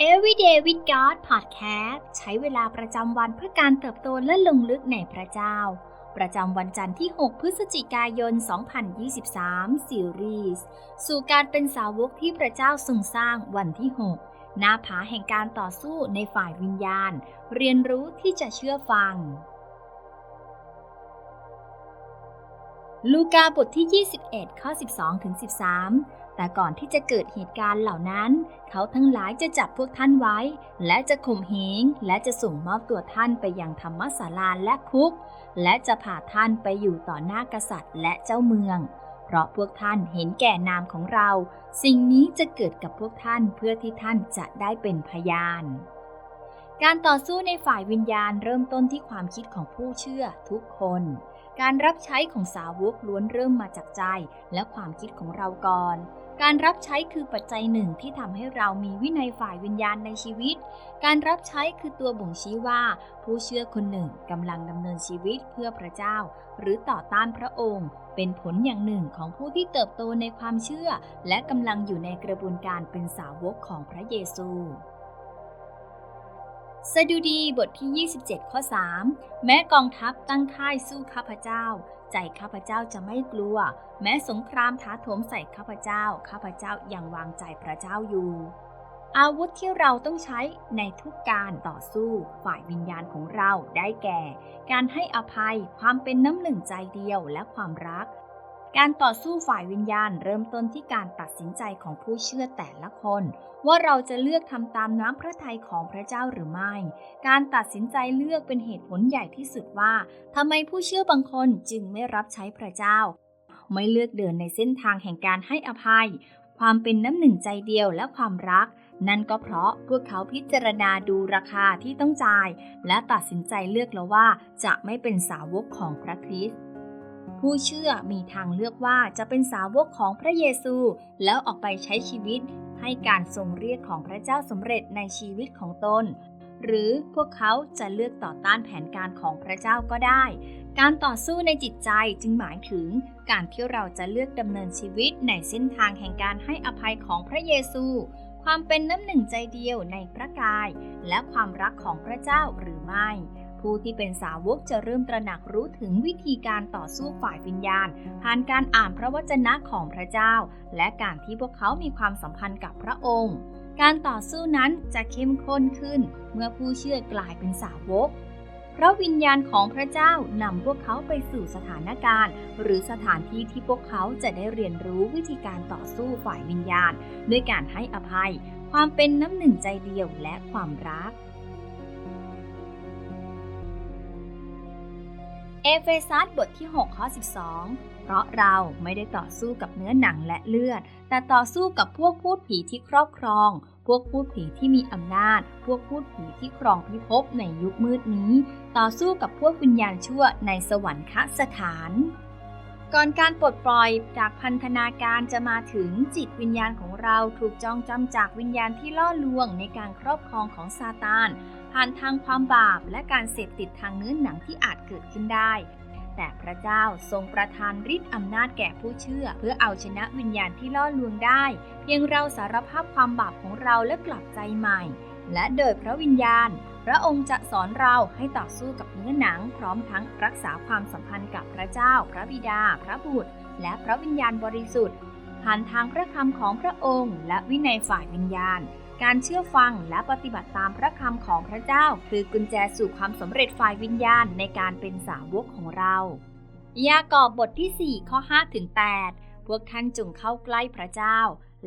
Everyday with God Podcast ใช้เวลาประจำวันเพื่อการเติบโตและลงลึกในพระเจ้า ประจำวันจันทร์ที่ 6 พฤศจิกายน 2023 ซีรีส์สู่การเป็นสาวกที่พระเจ้าทรงสร้างวันที่ 6 หน้าผาแห่งการต่อสู้ในฝ่ายวิญญาณ เรียนรู้ที่จะเชื่อฟัง ลูกาบทที่ 21 ข้อ 12ถึง13 แต่ก่อนที่จะเกิดเหตุการณ์เหล่านั้น เขาทั้งหลายจะจับพวกท่านไว้ และจะข่มเหงและจะส่งมอบตัวท่านไปยังธรรมศาลาและคุก และจะพาท่านไปอยู่ต่อหน้ากษัตริย์และเจ้าเมือง เพราะพวกท่านเห็นแก่นามของเรา สิ่งนี้จะเกิดกับพวกท่านเพื่อที่ท่านจะได้เป็นพยานการต่อสู้ในฝ่ายวิญญาณเริ่มต้นที่ความคิดของผู้เชื่อทุกคน การรับใช้ของสาวกล้วนเริ่มมาจากใจและความคิดของเราก่อน การรับใช้คือปัจจัยหนึ่งที่ทำให้เรามีวินัยฝ่ายวิญญาณในชีวิต การรับใช้คือตัวบ่งชี้ว่า ผู้เชื่อคนหนึ่งกำลังดำเนินชีวิตเพื่อพระเจ้า หรือต่อต้านพระองค์ เป็นผลอย่างหนึ่งของผู้ที่เติบโตในความเชื่อ และกำลังอยู่ในกระบวนการเป็นสาวกของพระเยซูสดุดีบทที่ 27 ข้อ 3 แม้กองทัพตั้งค่ายสู้ข้าพเจ้า ใจข้าพเจ้าจะไม่กลัว แม้สงครามท้าโถมใส่ข้าพเจ้า ข้าพเจ้ายังวางใจพระเจ้าอยู่ อาวุธที่เราต้องใช้ในทุกการต่อสู้ฝ่ายวิญญาณของเราได้แก่ การให้อภัยความเป็นน้ำหนึ่งใจเดียวและความรัก การต่อสู้ฝ่ายวิญญาณเริ่มต้นที่การตัดสินใจของผู้เชื่อแต่ละคน ว่าเราจะเลือกทำตามน้ำพระทัยของพระเจ้าหรือไม่ การตัดสินใจเลือกเป็นเหตุผลใหญ่ที่สุดว่าทำไมผู้เชื่อบางคนจึงไม่รับใช้พระเจ้า ไม่เลือกเดินในเส้นทางแห่งการให้อภัย ความเป็นน้ำหนึ่งใจเดียวและความรัก นั่นก็เพราะพวกเขาพิจารณาดูราคาที่ต้องจ่าย และตัดสินใจเลือกแล้วว่าจะไม่เป็นสาวกของพระคริสต์ ผู้เชื่อมีทางเลือกว่าจะเป็นสาวกของพระเยซู แล้วออกไปใช้ชีวิต ให้การทรงเรียกของพระเจ้าสำเร็จในชีวิตของตน หรือพวกเขาจะเลือกต่อต้านแผนการของพระเจ้าก็ได้ การต่อสู้ในจิตใจจึงหมายถึง การที่เราจะเลือกดำเนินชีวิตในเส้นทางแห่งการให้อภัยของพระเยซู ความเป็นน้ำหนึ่งใจเดียวในพระกาย และความรักของพระเจ้าหรือไม่ ผู้ที่เป็นสาวกจะเริ่มตระหนักรู้ถึงวิธีการต่อสู้ฝ่ายวิญญาณ ผ่านการอ่านพระวจนะของพระเจ้า และการที่พวกเขามีความสัมพันธ์กับพระองค์ การต่อสู้นั้นจะเข้มข้นขึ้น เมื่อผู้เชื่อกลายเป็นสาวกพระวิญญาณของพระเจ้านำพวกเขาไปสู่สถานการณ์ หรือสถานที่ที่พวกเขาจะได้เรียนรู้วิธีการต่อสู้ฝ่ายวิญญาณ ด้วยการให้อภัย ความเป็นน้ำหนึ่งใจเดียวและความรัก เอเฟซัสบทที่ 6 ข้อ 12 เพราะเราไม่ได้ต่อสู้กับเนื้อหนังและเลือด แต่ต่อสู้กับพวกพูดผีที่ครอบครอง พวกพูดผีที่มีอำนาจ พวกพูดผีที่ครองพิภพในยุคมืดนี้ ต่อสู้กับพวกวิญญาณชั่วในสวรรคสถาน ก่อนการปลดปล่อยจากพันธนาการจะมาถึงจิตวิญญาณของเราถูกจองจำจากวิญญาณที่ล่อลวงในการครอบครองของซาตาน ผ่านทางความบาปและการเสพติดทางเนื้อหนังที่อาจเกิดขึ้นได้ แต่พระเจ้าทรงประทานฤทธิ์อำนาจแก่ผู้เชื่อ เพื่อเอาชนะวิญญาณที่ล่อลวงได้ เพียงเราสารภาพความบาปของเราและกลับใจใหม่ และโดยพระวิญญาณ ระองค์จะสอนเราให้ต่อสู้กับเนื้อหนัง พร้อมทั้งรักษาความสัมพันธ์กับพระเจ้า พระบิดา พระบุตร และพระวิญญาณบริสุทธิ์ผ่านทางพระคำของพระองค์ และวินัยฝ่ายวิญญาณ การเชื่อฟังและปฏิบัติตามพระคำของพระเจ้า คือกุญแจสู่ความสำเร็จฝ่ายวิญญาณในการเป็นสาวกของเรา ยากอบบทที่ 4 ข้อ5ถึง8พวกท่านจงเข้าใกล้พระเจ้า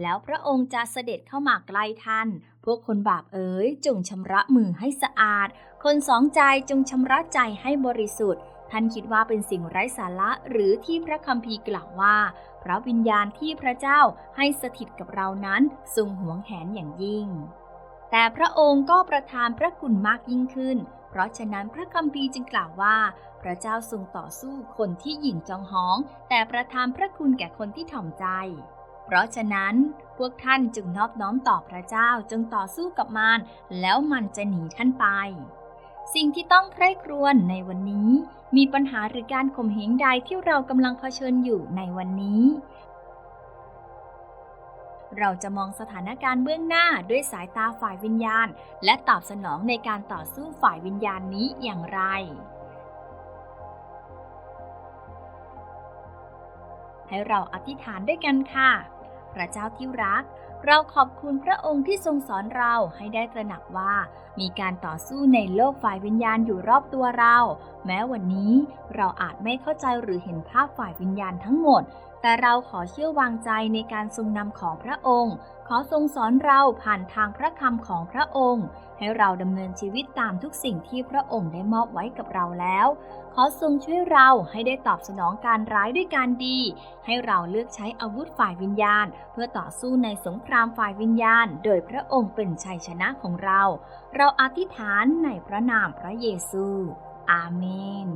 แล้วพระองค์จะเสด็จเข้ามาใกล้ท่าน พวกคนบาปเอ๋ยจงชำระมือให้สะอาด คนสองใจจงชำระใจให้บริสุทธิ์ ท่านคิดว่าเป็นสิ่งไร้สาระหรือที่พระคัมภีร์กล่าวว่า พระวิญญาณที่พระเจ้าให้สถิตกับเรานั้นทรงหวงแหนอย่างยิ่ง แต่พระองค์ก็ประทานพระคุณมากยิ่งขึ้น เพราะฉะนั้นพระคัมภีร์จึงกล่าวว่า พระเจ้าทรงต่อสู้คนที่หยิ่งจองหอง แต่ประทานพระคุณแก่คนที่ถ่อมใจ เพราะฉะนั้นพวกท่านจึงนอบน้อมต่อพระเจ้าจึงต่อสู้กับมารแล้วมันจะหนีท่านไป สิ่งที่ต้องใคร่ครวญในวันนี้ มีปัญหาหรือการข่มเหงใดที่เรากำลังเผชิญอยู่ในวันนี้ เราจะมองสถานการณ์เบื้องหน้าด้วยสายตาฝ่ายวิญญาณ และตอบสนองในการต่อสู้ฝ่ายวิญญาณนี้อย่างไรให้เราอธิษฐานด้วยกันค่ะ พระเจ้าที่รัก เราขอบคุณพระองค์ที่ทรงสอนเราให้ได้ตระหนักว่า มีการต่อสู้ในโลกฝ่ายวิญญาณอยู่รอบตัวเรา แม้วันนี้เราอาจไม่เข้าใจหรือเห็นภาพฝ่ายวิญญาณทั้งหมด แต่เราขอเชื่อวางใจในการทรงนำของพระองค์ ขอทรงสอนเราผ่านทางพระคำของพระองค์ ให้เราดำเนินชีวิตตามทุกสิ่งที่พระองค์ได้มอบไว้กับเราแล้ว ขอทรงช่วยเราให้ได้ตอบสนองการร้ายด้วยการดี ให้เราเลือกใช้อาวุธฝ่ายวิญญาณ เพื่อต่อสู้ในสงครรามฝ่ายวิญญาณ โดยพระองค์เป็นชัยชนะของเรา เราอธิษฐานในพระนามพระเยซู อาเมน